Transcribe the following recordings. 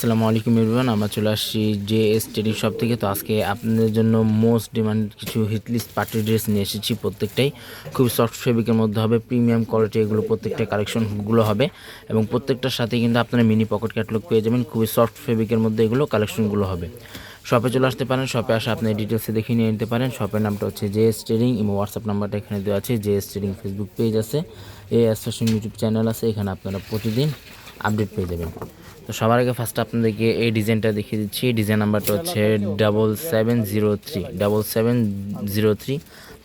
আসসালামু আলাইকুম এভরিওয়ান আমরা চলে আসছি জে এস ট্রেডিং শপ থেকে। তো আজকে আপনাদের জন্য মোস্ট ডিমান্ড কিছু হিটলিস্ট পার্টি ড্রেস নিয়ে এসেছি প্রত্যেকটাই। খুব সফট ফেব্রিকের মধ্যে হবে প্রিমিয়াম কোয়ালিটি এগুলো প্রত্যেকটা কালেকশনগুলো হবে। এবং প্রত্যেকটার সাথে কিন্তু আপনারা মিনি পকেট ক্যাটলগ পেয়ে যাবেন, খুবই সফট ফেব্রিকের মধ্যে এগুলো কালেকশনগুলো হবে। শপে চলে আসতে পারেন শপে আসে আপনি ডিটেলসে দেখে নিয়ে নিতে পারেন। শপের নামটা হচ্ছে জে এস ট্রেডিং এবং হোয়াটসঅ্যাপ নাম্বারটা এখানে দেওয়া আছে J S trading Facebook page আছে। A S fashion YouTube channel আছে, এখানে আপনারা প্রতিদিন আপডেট পেয়ে যাবেন। তো সবার আগে ফার্স্ট আপনাদেরকে এই ডিজাইনটা দেখিয়ে দিচ্ছি। ডিজাইন নাম্বারটা হচ্ছে double seven zero three double seven zero three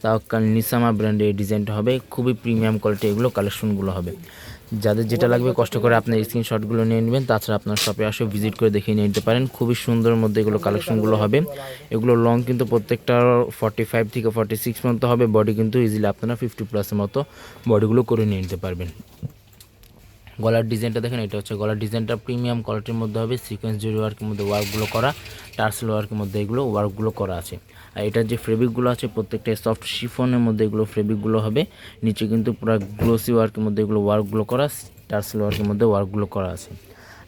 তাওকাল নিসামা ব্র্যান্ডের এই ডিজাইনটা হবে। খুবই প্রিমিয়াম কোয়ালিটি এগুলো কালেকশনগুলো হবে। যাদের যেটা লাগবে কষ্ট করে আপনার স্ক্রিনশটগুলো নিয়ে নেবেন, তাছাড়া আপনার শপে আসে ভিজিট করে দেখে নিয়ে নিতে পারেন। খুবই সুন্দর মধ্যে এগুলো কালেকশনগুলো হবে। এগুলো লং কিন্তু প্রত্যেকটা ফর্টি ফাইভ থেকে ফর্টি সিক্স পর্যন্ত হবে। বডি কিন্তু ইজিলি আপনারা ফিফটি প্লাসের মতো বডিগুলো করে নিয়ে নিতে পারবেন। গলার ডিজাইনটা দেখেন, এটা হচ্ছে গলার ডিজাইনটা প্রিমিয়াম কোয়ালিটির মধ্যে হবে সিকোয়েন্স জুড়ি ওয়ার্কের মধ্যে ওয়ার্কগুলো করা টার্সেল ওয়ার্কের মধ্যে এগুলো ওয়ার্কগুলো করা আছে। আর এটার যে ফেব্রিকগুলো আছে, প্রত্যেকটা সফট শিফনের মধ্যে এগুলো ফেব্রিকগুলো হবে, নিচে কিন্তু পুরো গ্লোসি ওয়ার্কের মধ্যে এগুলো ওয়ার্কগুলো করা টার্সেল ওয়ার্কের মধ্যে ওয়ার্কগুলো করা আছে।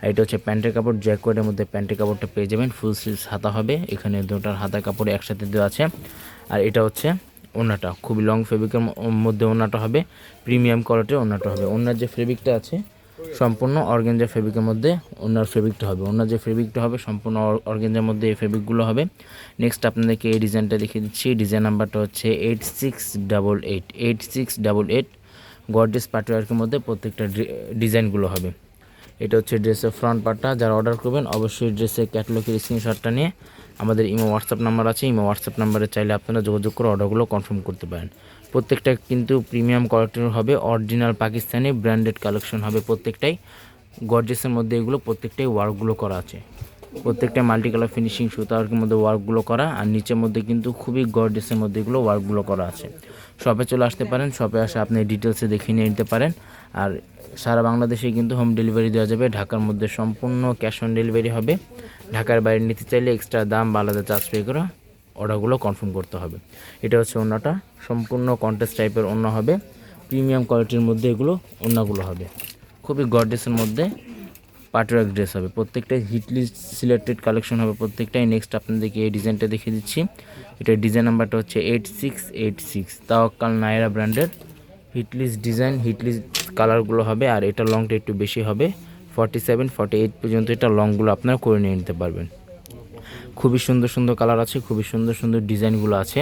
আর এটা হচ্ছে প্যান্টের কাপড় জ্যাকোয়ার্ডের মধ্যে প্যান্টের কাপড়টা পেয়ে যাবেন ফুল স্লিভস হাতা হবে, এখানে দুটার হাতা কাপড় একসাথে দেওয়া আছে। আর এটা হচ্ছে ওনাটা খুবই লং ফেব্রিকের মধ্যে ওনাটা হবে প্রিমিয়াম কোয়ালিটির ওনাটা হবে। ওনার যে ফেব্রিকটা আছে সম্পূর্ণ অর্গেঞ্জা ফেব্রিকের মধ্যে ওনার ফেব্রিকটা হবে। ওনার যে ফেব্রিকটা হবে, সম্পূর্ণ অর্গেঞ্জার মধ্যে এই ফেব্রিকগুলো হবে। নেক্সট আপনাদেরকে এই ডিজাইনটা দেখিয়ে দিচ্ছি। ডিজাইন নাম্বারটা হচ্ছে eight six double eight eight six double eight Godrej পার্টিওয়ার্কের মধ্যে প্রত্যেকটা ডিজাইনগুলো হবে। এটা হচ্ছে ড্রেসের ফ্রন্ট পার্টটা যারা অর্ডার করবেন, অবশ্যই ড্রেসের ক্যাটালগের স্ক্রিনশটটা নিয়ে আমাদের ইমো হোয়াটসঅ্যাপ নাম্বার আছে। ইমো হোয়াটসঅ্যাপ নাম্বারে চাইলে আপনারা যোগাযোগ করে অর্ডারগুলো কনফার্ম করতে পারেন। প্রত্যেকটা কিন্তু প্রিমিয়াম কোয়ালিটির হবে অরিজিনাল পাকিস্তানি ব্র্যান্ডেড কালেকশন হবে প্রত্যেকটাই। গর্জেসের মধ্যে এগুলো প্রত্যেকটাই ওয়ার্কগুলো করা আছে। প্রত্যেকটা মাল্টি কালার ফিনিশিং সুতার মধ্যে ওয়ার্কগুলো করা, আর নিচের মধ্যে কিন্তু খুবই গর্জেসের মধ্যে এগুলো ওয়ার্কগুলো করা আছে। শপে চলে আসতে পারেন শপে আসে আপনি ডিটেলসে দেখে নিয়ে নিতে পারেন। আর সারা বাংলাদেশে কিন্তু হোম ডেলিভারি দেওয়া যাবে, ঢাকার মধ্যে সম্পূর্ণ ক্যাশ অন ডেলিভারি হবে। ঢাকার বাইরে নিতে চাইলে এক্সট্রা দাম বা আলাদা চার্জ পে করে। অর্ডারগুলো কনফার্ম করতে হবে। এটা হচ্ছে অন্যটা, সম্পূর্ণ কন্টেস্ট টাইপের অন্য হবে। প্রিমিয়াম কোয়ালিটির মধ্যে এগুলো, অন্যগুলো হবে। খুবই গডেসের মধ্যে পাটওয়ার্ক ড্রেস হবে। প্রত্যেকটাই হিটলি সিলেক্টেড কালেকশন হবে, প্রত্যেকটাই নেক্সট আপনাদেরকে এই ডিজাইনটা দেখিয়ে দিচ্ছি। এটার ডিজাইন নাম্বারটা হচ্ছে eight six eight six Tawakkal Nayra ব্র্যান্ডের হিটলিস ডিজাইন হিটলিস কালারগুলো হবে আর এটা লংটা একটু বেশি হবে। ফর্টি সেভেন ফর্টি এইট পর্যন্ত এটা লংগুলো আপনারা করে নিয়ে নিতে পারবেন। খুবই সুন্দর সুন্দর কালার আছে, খুবই সুন্দর সুন্দর ডিজাইনগুলো আছে।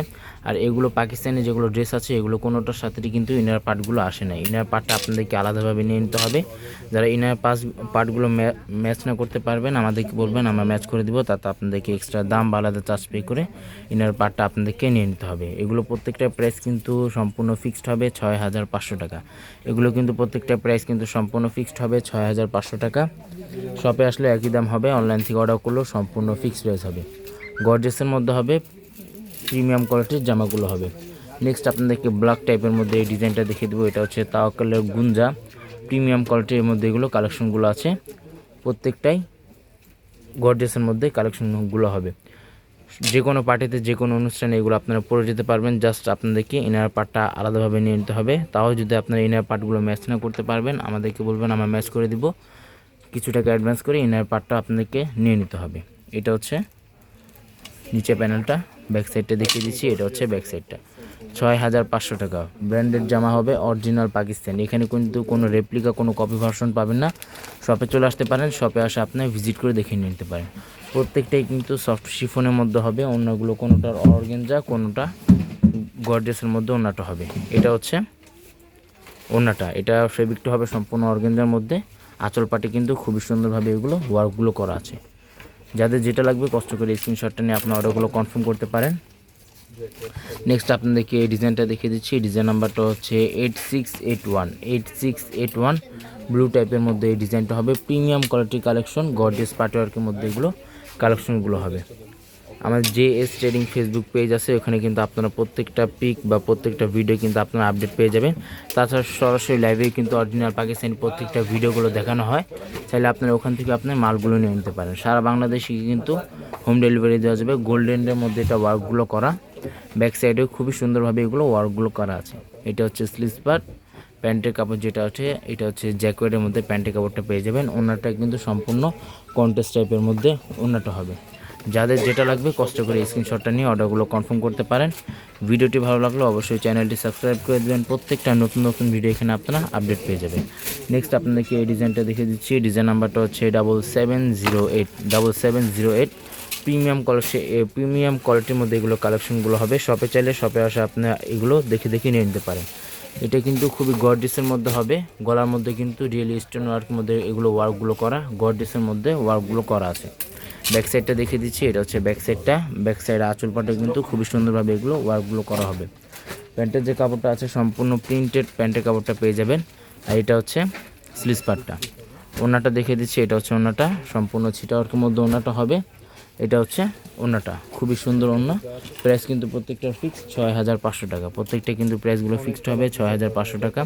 আর এগুলো পাকিস্তানি যেগুলো ড্রেস আছে, এগুলো কোনোটার সাথে কিন্তু ইনার পার্টগুলো আসে না। ইনার পার্টটা আপনাদেরকে আলাদাভাবে নিয়ে নিতে হবে। যারা ইনার পাস পার্টগুলো ম্যাচ না করতে পারবেন, আমাদেরকে বলবেন, আমরা ম্যাচ করে দিব, তাতে আপনাদেরকে এক্সট্রা দাম বা আলাদা চার্জ পে করে ইনার পার্টটা আপনাদেরকে নিয়ে নিতে হবে। এগুলো প্রত্যেকটা প্রাইস কিন্তু সম্পূর্ণ ফিক্সড হবে ছয় হাজার পাঁচশো টাকা। এগুলো কিন্তু প্রত্যেকটা প্রাইস কিন্তু সম্পূর্ণ ফিক্সড হবে ছয় হাজার পাঁচশো টাকা। শপে আসলে একই দাম হবে অনলাইন থেকে অর্ডার করলেও সম্পূর্ণ ফিক্সড প্রাইস হবে। গর্জেসের মধ্যে হবে, প্রিমিয়াম কোয়ালিটির জামাগুলো হবে। নেক্সট আপনাদেরকে ব্ল্যাক টাইপের মধ্যে এই ডিজাইনটা দেখিয়ে দেবো, এটা হচ্ছে তাওয়াক্কালের গুঞ্জা। প্রিমিয়াম কোয়ালিটির মধ্যে এগুলো কালেকশনগুলো আছে। প্রত্যেকটাই গর্জেসের মধ্যে কালেকশনগুলো হবে। যে কোনো পার্টিতে যে কোনো অনুষ্ঠানে এগুলো আপনারা পরে যেতে পারবেন। জাস্ট আপনাদেরকে ইনার পার্টটা আলাদাভাবে নিয়ে নিতে হবে। তাও যদি আপনারা ইনার পার্টগুলো ম্যাচ না করতে পারবেন, আমাদেরকে বলবেন, আমরা ম্যাচ করে দিব। কিছু টাকা অ্যাডভান্স করে ইনার পার্টটা আপনাদেরকে নিয়ে নিতে হবে। এটা হচ্ছে নিচে প্যানেলটা ব্যাক সাইডটা দেখিয়ে দিচ্ছি, এটা হচ্ছে ব্যাক সাইডটা ছয় হাজার পাঁচশো টাকা। ব্র্যান্ডেড জামা হবে অরিজিনাল পাকিস্তান। এখানে কিন্তু কোনো রেপ্লিকা কোনো কপি ভার্সন পাবেন না। শপে চলে আসতে পারেন শপে আসে আপনার ভিজিট করে দেখে নিতে পারেন। প্রত্যেকটাই কিন্তু সফট শিফনের মধ্যে হবে, অন্যগুলো কোনোটার অর্গেঞ্জা কোনোটা গর্জেসের মধ্যে অন্যটা হবে। এটা হচ্ছে অন্যটা। এটা ফেব্রিকটা হবে সম্পূর্ণ অর্গেঞ্জার মধ্যে। আঁচল পাটি কিন্তু খুবই সুন্দরভাবে এগুলো ওয়ার্কগুলো করা আছে। যাদের যেটা লাগবে কষ্ট করে স্ক্রিনশটটা নিয়ে আপনার অর্ডারগুলো কনফার্ম করতে পারেন। নেক্সট আপনাদেরকে এই ডিজাইনটা দেখিয়ে দিচ্ছি। ডিজাইন নাম্বারটা হচ্ছে eight six eight one eight six eight one blue টাইপের মধ্যে এই ডিজাইনটা হবে। প্রিমিয়াম কোয়ালিটি কালেকশন গর্জেস পার্টওয়ার্কের মধ্যে এগুলো কালেকশনগুলো হবে। আমাদের যে এস ট্রেডিং ফেসবুক পেজ আছে, ওখানে কিন্তু আপনারা প্রত্যেকটা পিক বা প্রত্যেকটা ভিডিও কিন্তু আপনারা আপডেট পেয়ে যাবেন। তাছাড়া সরাসরি লাইভে কিন্তু অরিজিনাল পাকিস্তানি প্রত্যেকটা ভিডিওগুলো দেখানো হয়। চাইলে আপনারা ওখান থেকে আপনার মালগুলো নিয়ে নিতে পারেন। সারা বাংলাদেশে কিন্তু হোম ডেলিভারি দেওয়া যাবে। গোল্ডেনের মধ্যে এটা ওয়ার্কগুলো করা। ব্যাক সাইডেও খুবই সুন্দরভাবে এগুলো ওয়ার্কগুলো করা আছে। এটা হচ্ছে স্লিজ পার্ট প্যান্টের কাপড় যেটা আছে, এটা হচ্ছে জ্যাকেটের মধ্যে প্যান্টের কাপড়টা পেয়ে যাবেন। ওনারটা কিন্তু সম্পূর্ণ কন্টেস্ট টাইপের মধ্যে ওনারটা হবে। যাদের যেটা লাগবে, কষ্ট করে স্ক্রিনশটটা নিয়ে অর্ডারগুলো কনফার্ম করতে পারেন। ভিডিওটি ভালো লাগলে অবশ্যই চ্যানেলটি সাবস্ক্রাইব করে দেবেন। প্রত্যেকটা নতুন নতুন ভিডিও এখানে আপনারা আপডেট পেয়ে যাবেন। নেক্সট আপনাদেরকে এই ডিজাইনটা দেখিয়ে দিচ্ছি। ডিজাইন নাম্বারটা হচ্ছে double seven zero eight double seven zero eight premium quality premium কোয়ালিটির মধ্যে এগুলো কালেকশনগুলো হবে। শপে চাইলে শপে আসে আপনারা এগুলো দেখে দেখে নিয়ে নিতে পারেন। এটা কিন্তু খুবই গর্ডিসের মধ্যে হবে। গলার মধ্যে কিন্তু রিয়েল স্টোন ওয়ার্কের মধ্যে এগুলো ওয়ার্কগুলো করা গর্ডিসের মধ্যে ওয়ার্কগুলো করা আছে। ব্যাক সাইডটা দেখিয়ে দিচ্ছি, এটা হচ্ছে ব্যাক সাইডটা ব্যাক সাইড আঁচল পাটে কিন্তু খুবই সুন্দরভাবে এগুলো ওয়ার্কগুলো করা হবে। প্যান্টের যে কাপড়টা আছে, সম্পূর্ণ প্রিন্টেড প্যান্টের কাপড়টা পেয়ে যাবেন। আর এটা হচ্ছে স্লিস পাটটা ওনাটা দেখিয়ে দিচ্ছি, এটা হচ্ছে ওনাটা সম্পূর্ণ ছিটা ওয়ার্কের মধ্যে ওনাটা হবে। এটা হচ্ছে ওনাটা খুবই সুন্দর ওনা প্রাইস কিন্তু প্রত্যেকটা ফিক্স ছয় হাজার পাঁচশো টাকা। প্রত্যেকটা কিন্তু প্রাইসগুলো ফিক্সড হবে ছয় হাজার পাঁচশো টাকা।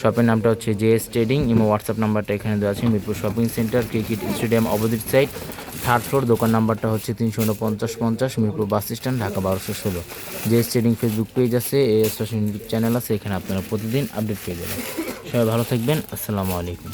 শপের নামটা হচ্ছে J S trading imo WhatsApp নাম্বারটা এখানে দেওয়া আছে। Mirpur shopping centre cricket stadium opposite side third floor, দোকান নাম্বারটা হচ্ছে তিনশো উনপঞ্চাশ পঞ্চাশ, মিরপুর বাস স্ট্যান্ড, ঢাকা বারোশো ষোলো। যে ট্রেডিং ফেসবুক পেজ আছে, এ এস চ্যানেল আছে, এখানে আপনারা প্রতিদিন আপডেট পেয়ে যাবেন। সবাই ভালো থাকবেন, আসসালামু আলাইকুম।